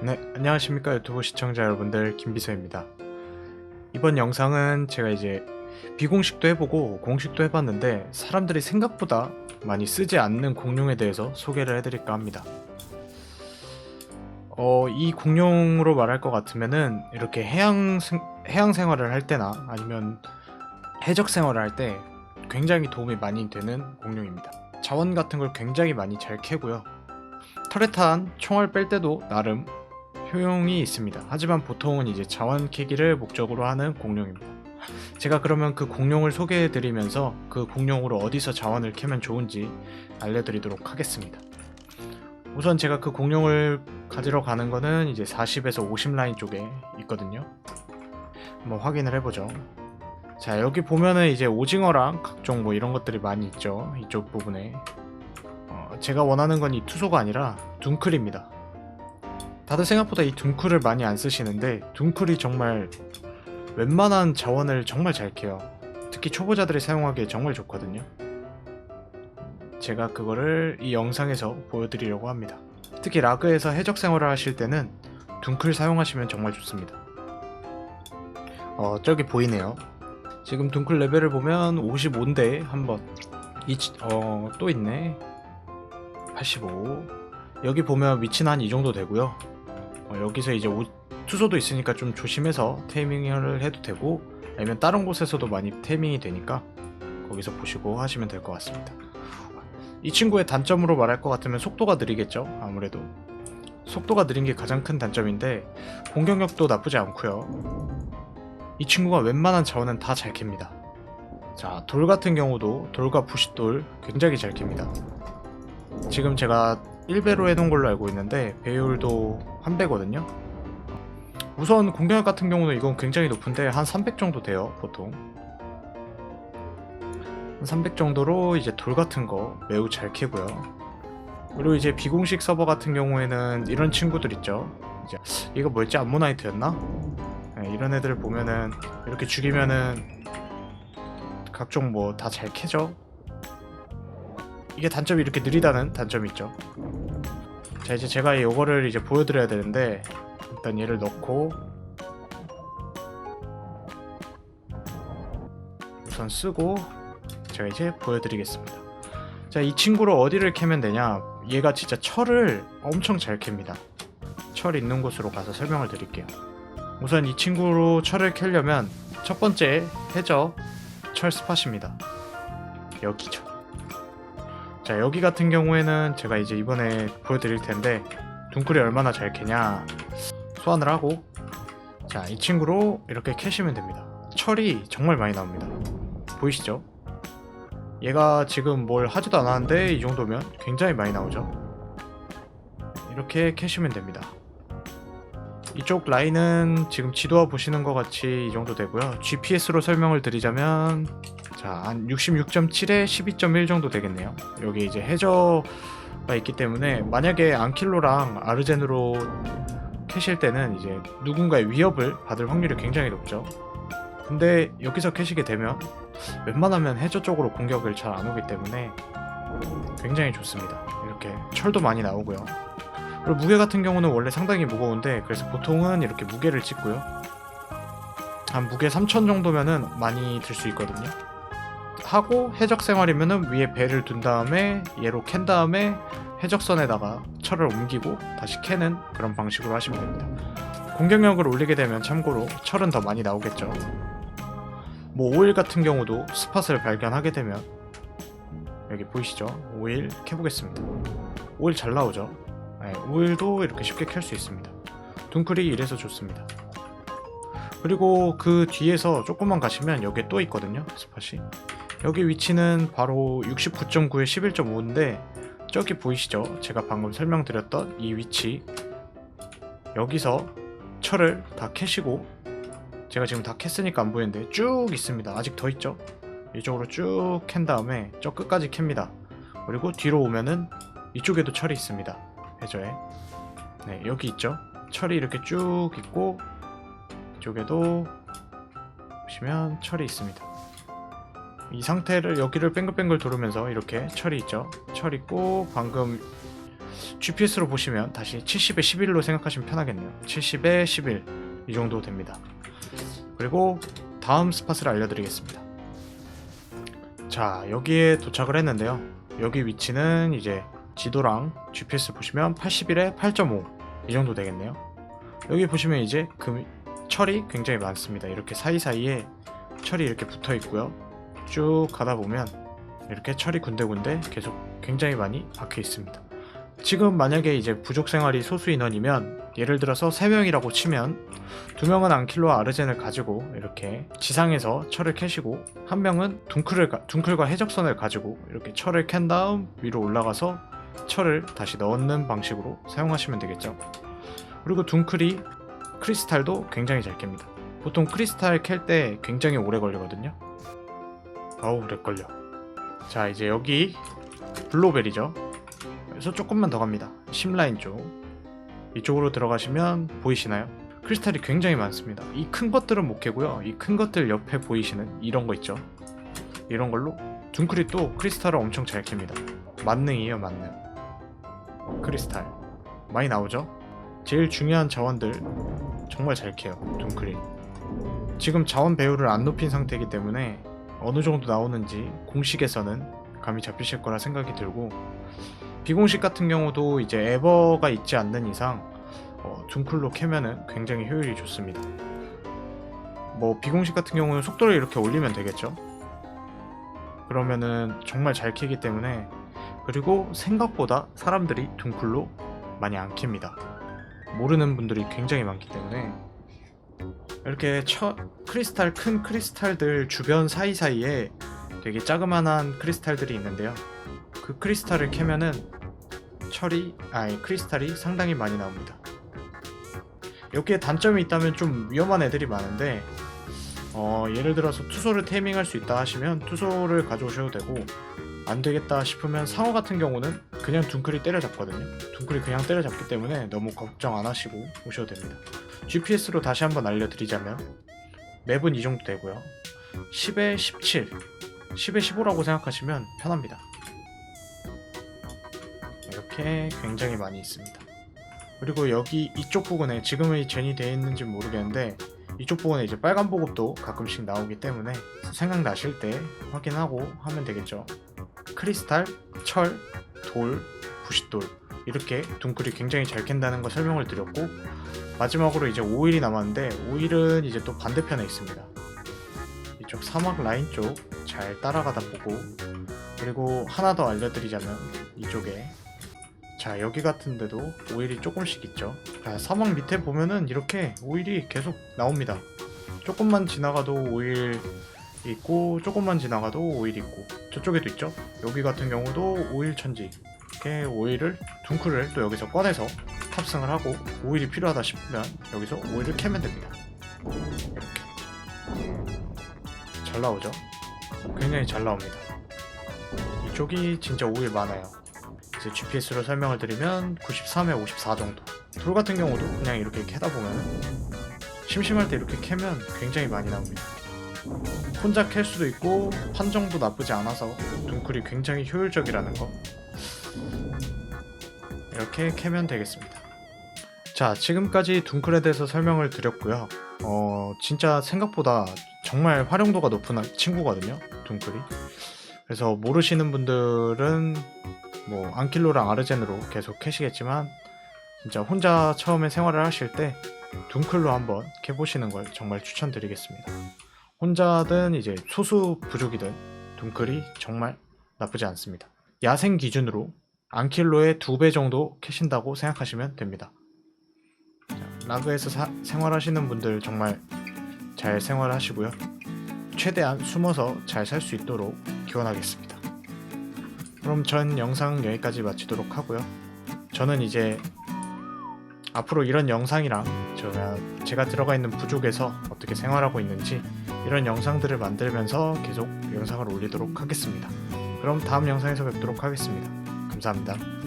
네, 안녕하십니까 유튜브 시청자 여러분들 김비서입니다. 이번 영상은 제가 이제 비공식도 해보고 공식도 해봤는데 사람들이 생각보다 많이 쓰지 않는 공룡에 대해서 소개를 해드릴까 합니다. 어, 이 공룡으로 말할 것 같으면은 이렇게 해양 생, 해양 생활을 할 때나 아니면 해적 생활을 할 때 굉장히 도움이 많이 되는 공룡입니다. 자원 같은 걸 굉장히 많이 잘 캐고요. 터렛한 총알 뺄 때도 나름 효용이 있습니다. 하지만 보통은 이제 자원 캐기를 목적으로 하는 공룡입니다. 제가 그러면 그 공룡을 소개해 드리면서 그 공룡으로 어디서 자원을 캐면 좋은지 알려드리도록 하겠습니다. 우선 제가 그 공룡을 가지러 가는 거는 이제 40에서 50 라인 쪽에 있거든요. 한번 확인을 해보죠. 자 여기 보면은 이제 오징어랑 각종 뭐 이런 것들이 많이 있죠. 이쪽 부분에 어, 제가 원하는 건 이 투소가 아니라 둔클입니다. 다들 생각보다 이 둔클을 많이 안 쓰시는데 둔클이 정말 웬만한 자원을 정말 잘 캐요. 특히 초보자들이 사용하기에 정말 좋거든요. 제가 그거를 이 영상에서 보여드리려고 합니다. 특히 라그에서 해적 생활을 하실 때는 둔클 사용하시면 정말 좋습니다. 어 저기 보이네요. 지금 둔클 레벨을 보면 55인데 한번 이어또 있네. 85 여기 보면 위치는 한 이 정도 되고요. 어, 여기서 이제 오- 투소도 있으니까 좀 조심해서 테이밍을 해도 되고 아니면 다른 곳에서도 많이 테이밍이 되니까 거기서 보시고 하시면 될 것 같습니다. 이 친구의 단점으로 말할 것 같으면 속도가 느리겠죠. 아무래도 속도가 느린 게 가장 큰 단점인데 공격력도 나쁘지 않고요. 이 친구가 웬만한 자원은 다 잘 캡니다. 자, 돌 같은 경우도 돌과 부싯돌 굉장히 잘 캡니다. 지금 제가 1배로 해놓은 걸로 알고 있는데 배율도 한 배거든요. 우선 공격력 같은 경우는 이건 굉장히 높은데 한 300 정도 돼요 보통. 한300 정도로 이제 돌 같은 거 매우 잘 캐고요. 그리고 이제 비공식 서버 같은 경우에는 이런 친구들 있죠. 이제 이거 뭐였지 암모나이트였나? 네, 이런 애들 보면은 이렇게 죽이면은 각종 뭐 다 잘 캐죠. 이게 단점이 이렇게 느리다는 단점이 있죠. 자 이제 제가 이거를 이제 보여드려야 되는데 일단 얘를 넣고 우선 쓰고 제가 이제 보여드리겠습니다. 자 이 친구를 어디를 캐면 되냐? 얘가 진짜 철을 엄청 잘 캡니다. 철 있는 곳으로 가서 설명을 드릴게요. 우선 이 친구로 철을 캐려면 첫 번째 해적 철 스팟입니다. 여기죠. 자 여기 같은 경우에는 제가 이제 이번에 보여드릴 텐데 둥클이 얼마나 잘 캐냐 소환을 하고 자 이 친구로 이렇게 캐시면 됩니다. 철이 정말 많이 나옵니다. 보이시죠? 얘가 지금 뭘 하지도 않았는데 이 정도면 굉장히 많이 나오죠? 이렇게 캐시면 됩니다. 이쪽 라인은 지금 지도와 보시는 것 같이 이 정도 되고요. GPS로 설명을 드리자면 자, 한 66.7에 12.1 정도 되겠네요. 여기 이제 해저가 있기 때문에 만약에 안킬로랑 아르젠으로 캐실 때는 이제 누군가의 위협을 받을 확률이 굉장히 높죠. 근데 여기서 캐시게 되면 웬만하면 해저 쪽으로 공격을 잘 안 오기 때문에 굉장히 좋습니다. 이렇게 철도 많이 나오고요. 그리고 무게 같은 경우는 원래 상당히 무거운데 그래서 보통은 이렇게 무게를 찍고요. 한 무게 3000 정도면은 많이 들 수 있거든요. 하고 해적 생활이면은 위에 배를 둔 다음에 얘로 캔 다음에 해적선에다가 철을 옮기고 다시 캐는 그런 방식으로 하시면 됩니다. 공격력을 올리게 되면 참고로 철은 더 많이 나오겠죠. 뭐 오일 같은 경우도 스팟을 발견하게 되면 여기 보이시죠? 오일 캐보겠습니다. 오일 잘 나오죠? 네, 오일도 이렇게 쉽게 캘 수 있습니다. 둥클이 이래서 좋습니다. 그리고 그 뒤에서 조금만 가시면 여기에 또 있거든요. 스팟이. 여기 위치는 바로 69.9에 11.5인데 저기 보이시죠? 제가 방금 설명드렸던 이 위치 여기서 철을 다 캐시고 제가 지금 다 캤으니까 안 보이는데 쭉 있습니다. 아직 더 있죠? 이쪽으로 쭉 캔 다음에 저 끝까지 캡니다. 그리고 뒤로 오면은 이쪽에도 철이 있습니다. 해저에 네 여기 있죠? 철이 이렇게 쭉 있고 이쪽에도 보시면 철이 있습니다. 이 상태를 여기를 뱅글뱅글 돌으면서 이렇게 철이 있죠. 철 있고 방금 GPS로 보시면 다시 70에 11로 생각하시면 편하겠네요. 70에 11 이 정도 됩니다. 그리고 다음 스팟을 알려드리겠습니다. 자 여기에 도착을 했는데요. 여기 위치는 이제 지도랑 GPS 보시면 81에 8.5 이 정도 되겠네요. 여기 보시면 이제 금 철이 굉장히 많습니다. 이렇게 사이사이에 철이 이렇게 붙어 있고요. 쭉 가다 보면 이렇게 철이 군데군데 계속 굉장히 많이 박혀 있습니다. 지금 만약에 이제 부족 생활이 소수 인원이면 예를 들어서 3명이라고 치면 2명은 앙킬로와 아르젠을 가지고 이렇게 지상에서 철을 캐시고 한 명은 둥클을 가- 둥클과 해적선을 가지고 이렇게 철을 캔 다음 위로 올라가서 철을 다시 넣는 방식으로 사용하시면 되겠죠. 그리고 둥클이 크리스탈도 굉장히 잘 캡니다. 보통 크리스탈 캘 때 굉장히 오래 걸리거든요. 오래 걸려. 자 이제 여기 블로벨이죠. 그래서 조금만 더 갑니다. 심라인 쪽 이쪽으로 들어가시면 보이시나요? 크리스탈이 굉장히 많습니다. 이 큰 것들은 못 캐고요. 이 큰 것들 옆에 보이시는 이런 거 있죠. 이런 걸로 둥클이 또 크리스탈을 엄청 잘 캡니다. 만능이에요 만능. 크리스탈 많이 나오죠? 제일 중요한 자원들 정말 잘 캐요 둥클이. 지금 자원 배율을 안 높인 상태이기 때문에 어느 정도 나오는지 공식에서는 감이 잡히실 거라 생각이 들고 비공식 같은 경우도 이제 에버가 있지 않는 이상 어, 둥클로 캐면은 굉장히 효율이 좋습니다. 뭐 비공식 같은 경우는 속도를 이렇게 올리면 되겠죠. 그러면은 정말 잘 캐기 때문에 그리고 생각보다 사람들이 둥클로 많이 안 캡니다. 모르는 분들이 굉장히 많기 때문에 이렇게 처, 크리스탈 큰 크리스탈들 주변 사이사이에 되게 자그만한 크리스탈들이 있는데요. 그 크리스탈을 캐면은 철이 아니 크리스탈이 상당히 많이 나옵니다. 여기에 단점이 있다면 좀 위험한 애들이 많은데 어, 예를 들어서 투소를 테이밍할 수 있다 하시면 투소를 가져오셔도 되고 안 되겠다 싶으면 상어 같은 경우는 그냥 둥클이 때려잡거든요. 둥클이 그냥 때려잡기 때문에 너무 걱정 안 하시고 오셔도 됩니다. GPS로 다시 한번 알려드리자면 맵은 이 정도 되고요. 10에 17, 10에 15라고 생각하시면 편합니다. 이렇게 굉장히 많이 있습니다. 그리고 여기 이쪽 부분에 지금의 젠이 되어 있는지 모르겠는데 이쪽 부분에 이제 빨간 보급도 가끔씩 나오기 때문에 생각나실 때 확인하고 하면 되겠죠. 크리스탈, 철, 돌, 부싯돌 이렇게 둥클이 굉장히 잘 캔다는 거 설명을 드렸고 마지막으로 이제 오일이 남았는데 오일은 이제 또 반대편에 있습니다. 이쪽 사막 라인 쪽 잘 따라가다 보고 그리고 하나 더 알려드리자면 이쪽에 자 여기 같은 데도 오일이 조금씩 있죠 자 사막 밑에 보면은 이렇게 오일이 계속 나옵니다 조금만 지나가도 오일 있고 조금만 지나가도 오일 있고. 저쪽에도 있죠? 여기 같은 경우도 오일 천지. 이렇게 오일을 둥클을 또 여기서 꺼내서 탑승을 하고 오일이 필요하다 싶으면 여기서 오일을 캐면 됩니다. 이렇게. 잘 나오죠? 굉장히 잘 나옵니다. 이쪽이 진짜 오일 많아요. 이제 GPS로 설명을 드리면 93에 54 정도. 돌 같은 경우도 그냥 이렇게 캐다 보면 심심할 때 이렇게 캐면 굉장히 많이 나옵니다. 혼자 캘 수도 있고 판정도 나쁘지 않아서 둥클이 굉장히 효율적이라는 거. 이렇게 캐면 되겠습니다. 자, 지금까지 둥클에 대해서 설명을 드렸고요. 어, 진짜 생각보다 정말 활용도가 높은 친구거든요. 둥클이. 그래서 모르시는 분들은 뭐 안킬로랑 아르젠으로 계속 캐시겠지만 진짜 혼자 처음에 생활을 하실 때 둥클로 한번 캐보시는 걸 정말 추천드리겠습니다. 혼자든 이제 소수 부족이든 둥클이 정말 나쁘지 않습니다. 야생 기준으로 안킬로의 두 배 정도 캐신다고 생각하시면 됩니다. 자, 라그에서 사- 생활하시는 분들 정말 잘 생활하시고요. 최대한 숨어서 잘 살 수 있도록 기원하겠습니다. 그럼 전 영상 여기까지 마치도록 하고요. 저는 이제 앞으로 이런 영상이랑 제가, 제가 들어가 있는 부족에서 어떻게 생활하고 있는지 이런 영상들을 만들면서 계속 영상을 올리도록 하겠습니다. 그럼 다음 영상에서 뵙도록 하겠습니다. 감사합니다.